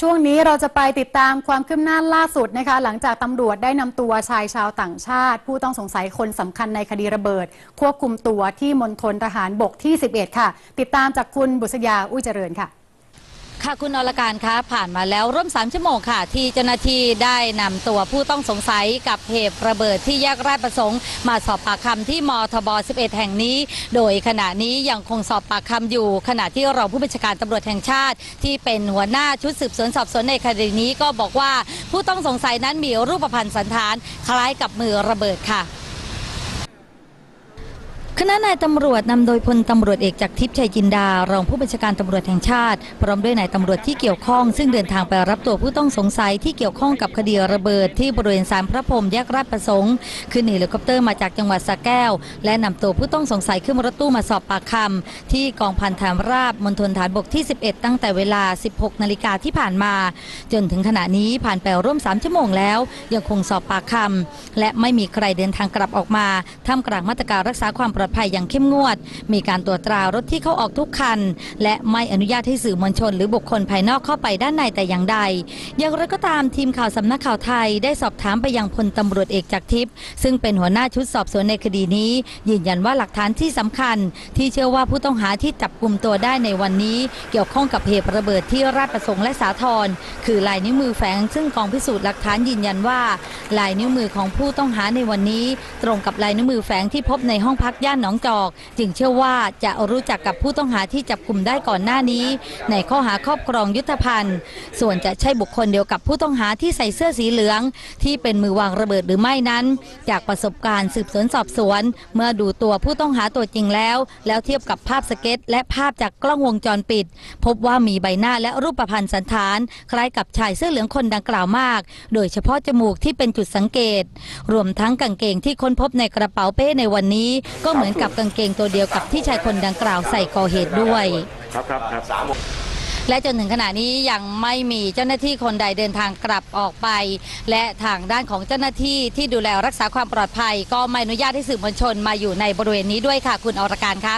ช่วงนี้เราจะไปติดตามความคืบหน้าล่าสุดนะคะ หลังจากตำรวจได้นำตัวชายชาวต่างชาติ ผู้ต้องสงสัยคนสำคัญในคดีระเบิด ควบคุมตัวที่มณฑลทหารบกที่ 11 ค่ะ ติดตามจากคุณบุษยาอุ้ยเจริญค่ะ ค่ะคุณอรการคะผ่านมาแล้วร่วม 3 ชั่วโมงค่ะ ที่เจ้าหน้าที่ได้นำตัวผู้ต้องสงสัยกับเหตุระเบิดที่แยกราชประสงค์ มาสอบปากคำที่มทบ 11 แห่งนี้ โดยขณะนี้ยังคงสอบปากคำอยู่ ขณะที่รองผู้บัญชาการตำรวจแห่งชาติ ที่เป็นหัวหน้าชุดสืบสวนสอบสวนในคดีนี้ก็บอกว่าผู้ต้องสงสัยนั้นมีรูปพรรณสันฐาน คล้ายกับมือระเบิดค่ะ คณะนายตำรวจนำโดยพลตำรวจเอกจากทิพย์ชัยจินดารองผู้บัญชาการตำรวจแห่งชาติ พร้อมด้วยนายตำรวจที่เกี่ยวข้อง ซึ่งเดินทางไปรับตัวผู้ต้องสงสัยที่เกี่ยวข้องกับคดีระเบิดที่บริเวณศาลพระพรหมแยกราชประสงค์ขึ้นเฮลิคอปเตอร์มาจากจังหวัดสระแก้ว และนำตัวผู้ต้องสงสัยขึ้นรถตู้มาสอบปากคำที่กองพันฐานราบมณฑลฐานบกที่ 11 ตั้งแต่เวลา 16 นาฬิกาที่ผ่านมา จนถึงขณะนี้ผ่านไปร่วม 3 ชั่วโมงแล้ว ยังคงสอบปากคำและไม่มีใครเดินทางกลับออกมาท่ามกลางมาตรการรักษาความปลอดภัยอย่างเข้มงวด มีการตรวจตรารถที่เข้าออกทุกคัน และไม่อนุญาตให้สื่อมวลชน หรือบุคคลภายนอกเข้าไปด้านในแต่อย่างใด อย่างไรก็ตามทีมข่าวสำนักข่าวไทยได้สอบถามไปยังพลตำรวจเอกจากทิพย์ซึ่งเป็นหัวหน้าชุดสอบสวนในคดีนี้ ยืนยันว่าหลักฐานที่สำคัญ ที่เชื่อว่าผู้ต้องหาที่จับกลุ่มตัวได้ในวันนี้ เกี่ยวข้องกับเหตุระเบิดที่ราชประสงค์และสาทรคือลายนิ้วมือแฝงซึ่งกองพิสูจน์หลักฐานยืนยันว่า ลายนิ้วมือของผู้ต้องหาในวันนี้ ตรงกับลายนิ้วมือแฝงที่พบในห้องพักย่านหนองจอก จึงเชื่อว่าจะรู้จักกับผู้ต้องหาที่จับกลุ่มได้ก่อนหน้านี้ ในข้อหาครอบครองยุทธภัณฑ์ ส่วนจะใช่บุคคลเดียวกับผู้ต้องหาที่ใส่เสื้อสีเหลือง ที่เป็นมือวางระเบิดหรือไม่นั้น จากประสบการณ์สืบสวนสอบสวน เมื่อดูตัวผู้ต้องหาตัวจริงแล้ว แล้วเทียบกับภาพสเก็ต และภาพจากกล้องวงจรปิด พบว่ามีใบหน้าและรูปพรรณสันฐาน คล้ายกับชายเสื้อเหลืองคนดังกล่าวมาก โดยเฉพาะจมูกที่เป็นจุดสังเกต รวมทั้งกางเกงที่ค้นพบในกระเป๋าเป้ในวันนี้ก็เหมือนอนกับกางเกงตัวเดียวกับที่ชายคนดังกล่าวใส่ก่อเหตุด้วย ครับครับครับสามและจนถึงขณะนี้ยังไม่มีเจ้าหน้าที่คนใดเดินทางกลับออกไป และทางด้านของเจ้าหน้าที่ที่ดูแลรักษาความปลอดภัย ก็ไม่อนุญาตให้สื่อมวลชนมาอยู่ในบริเวณนี้ด้วยค่ะ คุณอรการคะ